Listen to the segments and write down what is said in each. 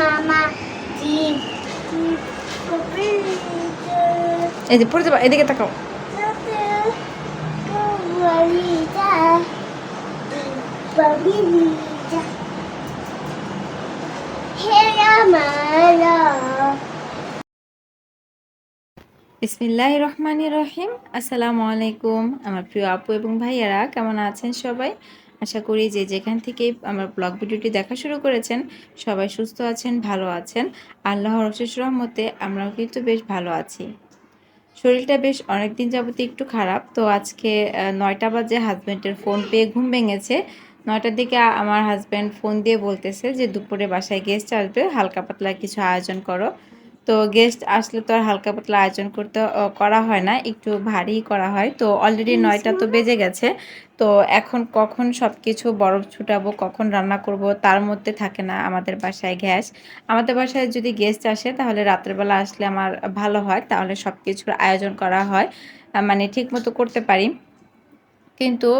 মামা এই যে পড়ে যাবা এদিকে তাকাও। বিসমিল্লাহ রহমান রহিম। আসসালামু আলাইকুম আমার প্রিয় আপু এবং ভাইয়ারা কেমন আছেন সবাই? আশা করি যে যেখান থেকে আমার ব্লগ ভিডিওটি দেখা শুরু করেছেন, সবাই সুস্থ আছেন, ভালো আছেন। আল্লাহর অশেষ রহমতে আমরাও কিন্তু বেশ ভালো আছি। শরীরটা বেশ অনেক দিন যাবত একটু খারাপ, তো আজকে নয়টা বাজে হাজব্যান্ডের ফোন পেয়ে ঘুম ভেঙেছে। নয়টার দিকে আমার হাজব্যান্ড ফোন দিয়ে বলতেছে যে, দুপুরে বাসায় গেস্ট আসবে, হালকা পাতলা কিছু আয়োজন করো। তো গেস্ট আসলে তো আর হালকা পাতলা আয়োজন করতে করা হয় না একটু ভারী করা হয়। তো অলরেডি নয়টা তো বেজে গেছে। তো এখন কখন সব কিছু বরফ ছুটাবো কখন রান্না করব তার মধ্যে থাকে না আমাদের বাসায় গ্যাস। আমাদের বাসায় যদি গেস্ট আসে তাহলে রাত্রেবেলা আসলে আমার ভালো হয় তাহলে সব কিছুর আয়োজন করা হয়। মানে ঠিক মতো করতে পারি। কিন্তু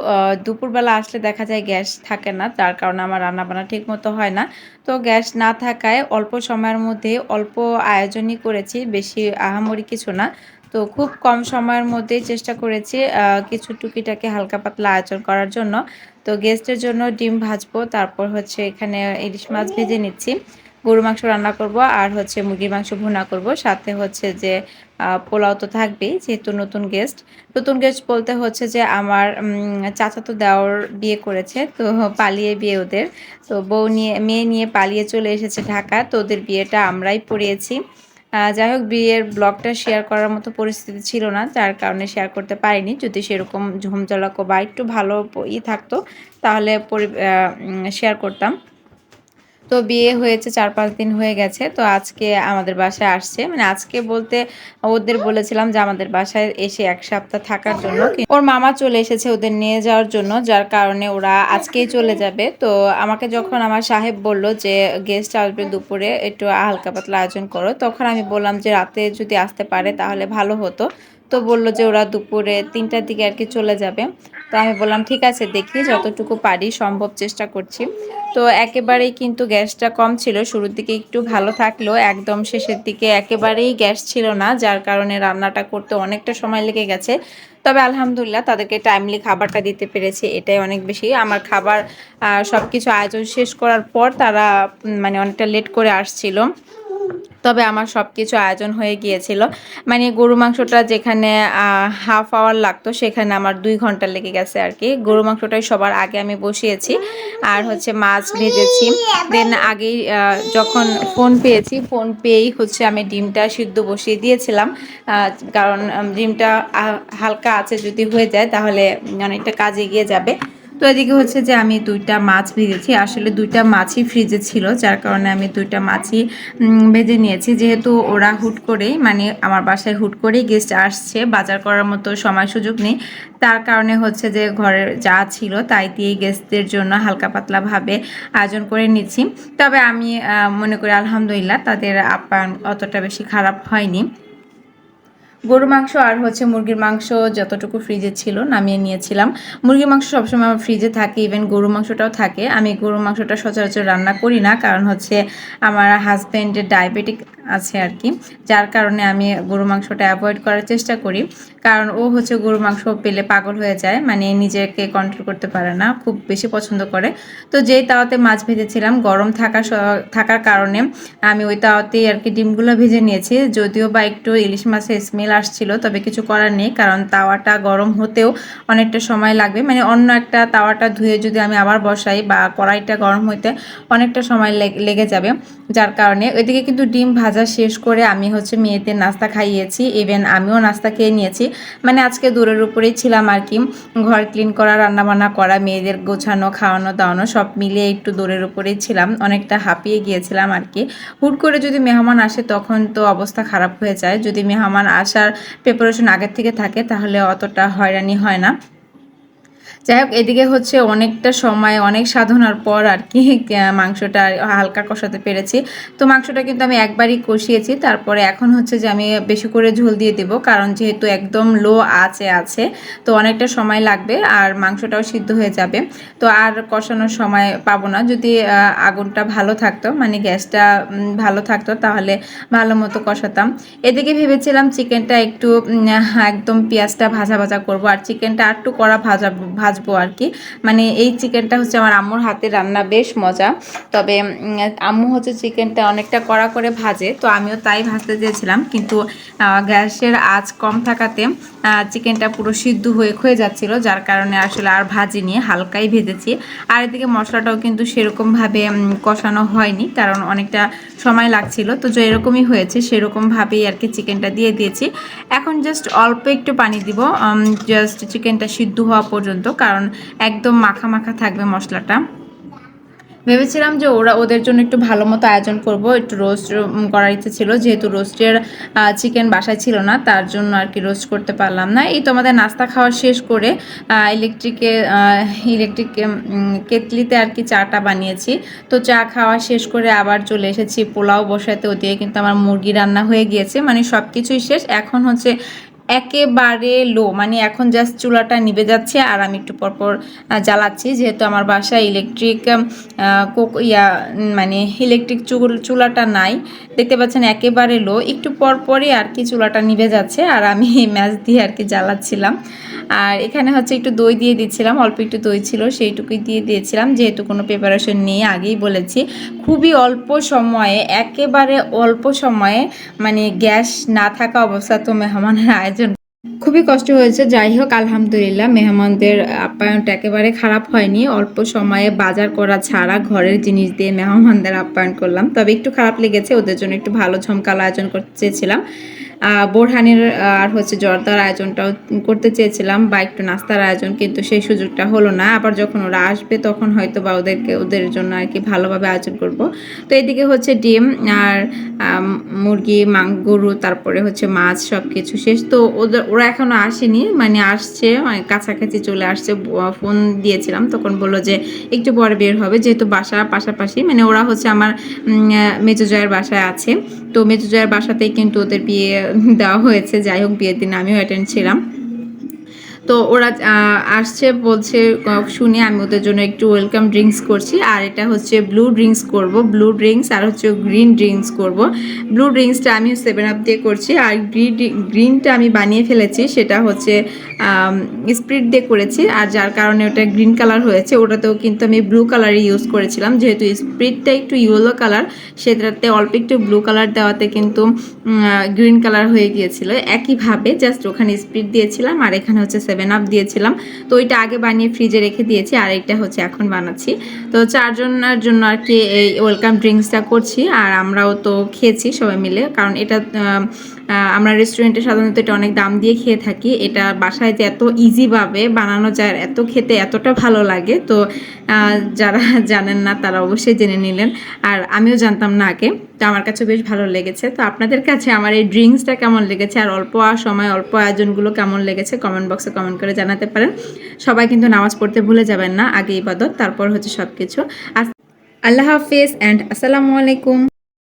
দুপুরবেলা আসলে দেখা যায় গ্যাস থাকে না। তার কারণে আমার রান্নাবান্না ঠিক মতো হয় না। তো গ্যাস না থাকায় অল্প সময়ের মধ্যে অল্প আয়োজনই করেছি, বেশি আহামরি কিছু না। তো খুব কম সময়ের মধ্যেই চেষ্টা করেছি কিছু টুকিটাকে হালকা পাতলা আয়োজন করার জন্য। তো গেস্টের জন্য ডিম ভাজবো, তারপর হচ্ছে এখানে ইলিশ মাছ ভেজে নিচ্ছি। গরু মাংস রান্না করব, আর হচ্ছে মুরগির মাংস ভুনা করব। সাথে হচ্ছে যে পোলাও তো থাকবেই যেহেতু নতুন গেস্ট নতুন গেস্ট বলতে হচ্ছে যে আমার উম, চাচাতো দেওয়ার বিয়ে করেছে তো পালিয়ে বিয়ে ওদের। তো বউ নিয়ে মেয়ে নিয়ে পালিয়ে চলে এসেছে ঢাকা তো ওদের বিয়েটা আমরাই পড়িয়েছি। যাই হোক বিয়ের ব্লগটা শেয়ার করার মতো পরিস্থিতি ছিল না যার কারণে শেয়ার করতে পারিনি। যদি সেরকম ঝুমঝলাকো বা একটু ভালো ই থাকতো তাহলে শেয়ার করতাম। তো বিয়ে হয়েছে, চার পাঁচ দিন হয়ে গেছে। তো আজকে আমাদের বাসায় আসছে। মানে আজকে বলতে ওদের বলেছিলাম যে আমাদের বাসায় এসে এক সপ্তাহ থাকার জন্য। ওর মামা চলে এসেছে ওদের নিয়ে যাওয়ার জন্য, যার কারণে ওরা আজকেই চলে যাবে। তো আমাকে যখন আমার সাহেব বলল যে, গেস্ট আসবে দুপুরে, একটু হালকা পাতলা আয়োজন করো, তখন আমি বললাম যে, রাতে যদি আসতে পারে তাহলে ভালো হতো। তো বলল যে ওরা দুপুরে তিনটার দিকে আর কি চলে যাবে। তো আমি বললাম, ঠিক আছে, দেখি, যতটুকু পারি, সম্ভব চেষ্টা করছি। তো একেবারেই কিন্তু গ্যাসটা কম ছিল, শুরুর দিকে একটু ভালো থাকলেও একদম শেষের দিকে একেবারেই গ্যাস ছিল না, যার কারণে রান্নাটা করতে অনেকটা সময় লেগে গেছে। তবে আলহামদুলিল্লাহ, তাদেরকে টাইমলি খাবারটা দিতে পেরেছি, এটাই অনেক বেশি। আমার খাবার সব কিছু আয়োজন শেষ করার পর তারা মানে অনেকটা লেট করে আসছিল। তবে আমার সব কিছু আয়োজন হয়ে গিয়েছিল। মানে গরু মাংসটা যেখানে হাফ আওয়ার লাগতো, সেখানে আমার দুই ঘণ্টা লেগে গেছে আর কি গরু মাংসটাই সবার আগে আমি বসিয়েছি। আর হচ্ছে মাছ ভেজেছি। দেন আগেই যখন ফোন পেয়েছি ফোন পেয়েই হচ্ছে আমি ডিমটা সিদ্ধ বসিয়ে দিয়েছিলাম। কারণ ডিমটা হালকা আছে যদি হয়ে যায়, তাহলে অনেকটা কাজে এগিয়ে যাবে। তো এদিকে হচ্ছে যে আমি দুইটা মাছ ভেজেছি। আসলে দুইটা মাছই ফ্রিজে ছিল, যার কারণে আমি দুইটা মাছই ভেজে নিয়েছি। যেহেতু ওরা হুট করেই মানে আমার বাসায় হুট করেই গেস্ট আসছে, বাজার করার মতো সময় সুযোগ নেই। তার কারণে হচ্ছে যে ঘরের যা ছিল, তাই দিয়েই গেস্টদের জন্য হালকা পাতলাভাবে আয়োজন করে নিচ্ছি। তবে আমি মনে করি আলহামদুলিল্লাহ, তাদের আপ্যায়ন অতটা বেশি খারাপ হয়নি। গরু মাংস আর হচ্ছে মুরগির মাংস যতটুকু ফ্রিজে ছিল নামিয়ে নিয়েছিলাম। মুরগির মাংস সবসময় আমার ফ্রিজে থাকে ইভেন গরু মাংসটাও থাকে। আমি গরু মাংসটা সচরাচর রান্না করি না, কারণ হচ্ছে আমার হাজব্যান্ডের ডায়াবেটিক আছে আর কি, যার কারণে আমি গরু মাংসটা অ্যাভয়েড করার চেষ্টা করি। কারণ ও হচ্ছে গরু মাংস পেলে পাগল হয়ে যায় মানে নিজেকে কন্ট্রোল করতে পারে না, খুব বেশি পছন্দ করে। তো যেই তাওয়াতে মাছ ভেজেছিলাম, গরম থাকা থাকার কারণে আমি ওই তাওয়াতেই আর কি ডিমগুলো ভেজে নিয়েছি। যদিও বা একটু ইলিশ মাছের স্মেল আসছিল, তবে কিছু করার নেই, কারণ তাওয়াটা গরম হতেও অনেকটা সময় লাগবে। মানে অন্য একটা তাওয়াটা ধুয়ে যদি আমি আবার বসাই বা কড়াইটা গরম হইতে অনেকটা সময় লেগে যাবে, যার কারণে ওইদিকে কিন্তু ডিম ভাজা শেষ করে আমি হচ্ছে মেয়েদের নাস্তা খাইয়েছি ইভেন আমিও নাস্তা খেয়ে নিয়েছি। মানে আজকে দূরের উপরেই ছিলাম আর কি। ঘর ক্লিন করা, রান্নাবান্না করা, মেয়েদের গোছানো, খাওয়ানো, দাওয়ানো, সব মিলিয়ে একটু দূরের উপরেই ছিলাম। অনেকটা হাঁপিয়ে গিয়েছিলাম আর কি। হুট করে যদি মেহমান আসে তখন তো অবস্থা খারাপ হয়ে যায়। যদি মেহমান আসার প্রিপারেশন আগের থেকে থাকে তাহলে অতটা হয়রানি হয় না। যাই হোক, এদিকে হচ্ছে অনেকটা সময়, অনেক সাধনার পর আর কি মাংসটা হালকা কষাতে পেরেছি। তো মাংসটা কিন্তু আমি একবারই কষিয়েছি, তারপরে এখন হচ্ছে যে আমি বেশি করে ঝোল দিয়ে দেবো, কারণ যেহেতু একদম লো আছে আছে, তো অনেকটা সময় লাগবে আর মাংসটাও সিদ্ধ হয়ে যাবে। তো আর কষানোর সময় পাবো না, যদি আগুনটা ভালো থাকতো মানে গ্যাসটা ভালো থাকতো, তাহলে ভালো মতো কষাতাম। এদিকে ভেবেছিলাম চিকেনটা একটু একদম পেঁয়াজটা ভাজা ভাজা করব, আর চিকেনটা আর একটু কড়া ভাজা ভাজবো আর কি। মানে এই চিকেনটা হচ্ছে আমার আম্মুর হাতে রান্না, বেশ মজা। তবে আম্মু হচ্ছে চিকেনটা অনেকটা কড়া করে ভাজে, তো আমিও তাই ভাজতে চেয়েছিলাম। কিন্তু গ্যাসের আঁচ কম থাকাতে চিকেনটা পুরো সিদ্ধ হয়ে ক্ষয়ে যাচ্ছিল, যার কারণে আসলে আর ভাজিনি, হালকাই ভেজেছি। আর এদিকে মশলাটাও কিন্তু সেরকমভাবে কষানো হয়নি, কারণ অনেকটা সময় লাগছিল। তো যেরকমই হয়েছে, সেরকমভাবেই আর কি চিকেনটা দিয়ে দিয়েছি। এখন জাস্ট অল্প একটু পানি দিব জাস্ট চিকেনটা সিদ্ধ হওয়া পর্যন্ত, কারণ একদম মাখা মাখা থাকবে মশলাটা। ভেবেছিলাম যে ওরা ওদের জন্য একটু ভালো মতো আয়োজন করব, একটু রোস্ট করার ইচ্ছে ছিল, যেহেতু রোস্টের চিকেন বাসায় ছিল না, তার জন্য আর কি রোস্ট করতে পারলাম না। এই তোমাদের নাস্তা খাওয়া শেষ করে ইলেকট্রিকে ইলেকট্রিক কেতলিতে আর কি চাটা বানিয়েছি। তো চা খাওয়া শেষ করে আবার চলে এসেছি পোলাও বসাতে, ওদিকে কিন্তু আমার মুরগি রান্না হয়ে গিয়েছে মানে সব কিছুই শেষ। এখন হচ্ছে একেবারে লো মানে এখন জাস্ট চুলাটা নিভে যাচ্ছে আর আমি একটু পরপর জ্বালাচ্ছি। যেহেতু আমার বাসায় ইলেকট্রিক কোক ইয়া মানে ইলেকট্রিক চুল চুলাটা নাই, দেখতে পাচ্ছেন একেবারে লো একটু পর পরই আর কি চুলাটা নিভে যাচ্ছে আর আমি ম্যাচ দিয়ে আর কি জ্বালাচ্ছিলাম। আর এখানে হচ্ছে একটু দই দিয়ে দিচ্ছিলাম, অল্প একটু দই ছিল, সেইটুকুই দিয়ে দিয়েছিলাম। যেহেতু কোনো প্রিপারেশন নেই, আগেই বলেছি। খুবই অল্প সময়ে, একেবারে অল্প সময়ে মানে গ্যাস না থাকা অবস্থা তো মেহমানের আয়োজন খুবই কষ্ট হয়েছে। যাই হোক আলহামদুলিল্লাহ, মেহমানদের আপ্যায়নটা একেবারে খারাপ হয়নি। অল্প সময়ে বাজার করা ছাড়া ঘরের জিনিস দিয়ে মেহমানদের আপ্যায়ন করলাম। তবে একটু খারাপ লেগেছে, ওদের জন্য একটু ভালো ঝমকালো আয়োজন করতে চেয়েছিলাম। বোরহানের আর হচ্ছে জর্দার আয়োজনটাও করতে চেয়েছিলাম, বা একটু নাস্তার আয়োজন, কিন্তু সেই সুযোগটা হলো না। আবার যখন ওরা আসবে, তখন হয়তো বা ওদেরকে, ওদের জন্য আর কি ভালোভাবে আয়োজন করব। তো এদিকে হচ্ছে ডিম আর মুরগি মাং গরু তারপরে হচ্ছে মাছ সব কিছু শেষ। তো ওদের, ওরা এখনও আসেনি মানে আসছে মানে কাছাকাছি চলে আসছে ফোন দিয়েছিলাম, তখন বলল যে একটু পরে বের হবে, যেহেতু বাসা পাশাপাশি মানে ওরা হচ্ছে আমার মেজো জয়ের বাসায় আছে। তো মেজো জয়ের বাসাতেই কিন্তু ওদের বিয়ে দেওয়া হয়েছে, যাই হোক বিয়ের দিন আমিও অ্যাটেন্ড ছিলাম। তো ওরা আসছে, বলছে শুনে, আমি ওদের জন্য একটু ওয়েলকাম ড্রিঙ্কস করছি। আর এটা হচ্ছে ব্লু ড্রিঙ্কস করব ব্লু ড্রিঙ্কস আর হচ্ছে গ্রিন ড্রিঙ্কস করব। ব্লু ড্রিঙ্কসটা আমি সেভেন আপ দিয়ে করছি, আর গ্রিন গ্রিনটা আমি বানিয়ে ফেলেছি, সেটা হচ্ছে স্প্রিট দিয়ে করেছি আর যার কারণে ওটা গ্রিন কালার হয়েছে, ওটাতেও কিন্তু আমি ব্লু কালারই ইউজ করেছিলাম। যেহেতু স্প্রিটটা একটু ইয়েলো কালার, সেটাতে অল্প একটু ব্লু কালার দেওয়াতে কিন্তু গ্রিন কালার হয়ে গিয়েছিল। একইভাবে জাস্ট ওখানে স্প্রিট দিয়েছিলাম আর এখানে হচ্ছে সেভেন আপ দিয়েছিলাম। তো ওইটা আগে বানিয়ে ফ্রিজে রেখে দিয়েছি আর এটা হচ্ছে এখন বানাচ্ছি। তো চারজনের জন্য আর কি এই ওয়েলকাম ড্রিঙ্কসটা করছি আর আমরাও তো খেয়েছি সবাই মিলে। কারণ এটা আমরা রেস্টুরেন্টে সাধারণত এটা অনেক দাম দিয়ে খেয়ে থাকি। এটা বাসায় যে এত ইজিভাবে বানানো যায়, এত খেতে এতটা ভালো লাগে, তো যারা জানেন না তারা অবশ্যই জেনে নিলেন। আর আমিও জানতাম না আগে, তো আমার কাছে বেশ ভালো লেগেছে। তো আপনাদের কাছে আমার এই ড্রিঙ্কসটা কেমন লেগেছে আর অল্প সময়, অল্প আয়োজনগুলো কেমন লেগেছে কমেন্ট বক্সে কমেন্ট করে জানাতে পারেন। সবাই কিন্তু নামাজ পড়তে ভুলে যাবেন না, আগে ইবাদত, তারপর হচ্ছে সব কিছু আল্লাহ হাফিজ অ্যান্ড আসসালামু আলাইকুম।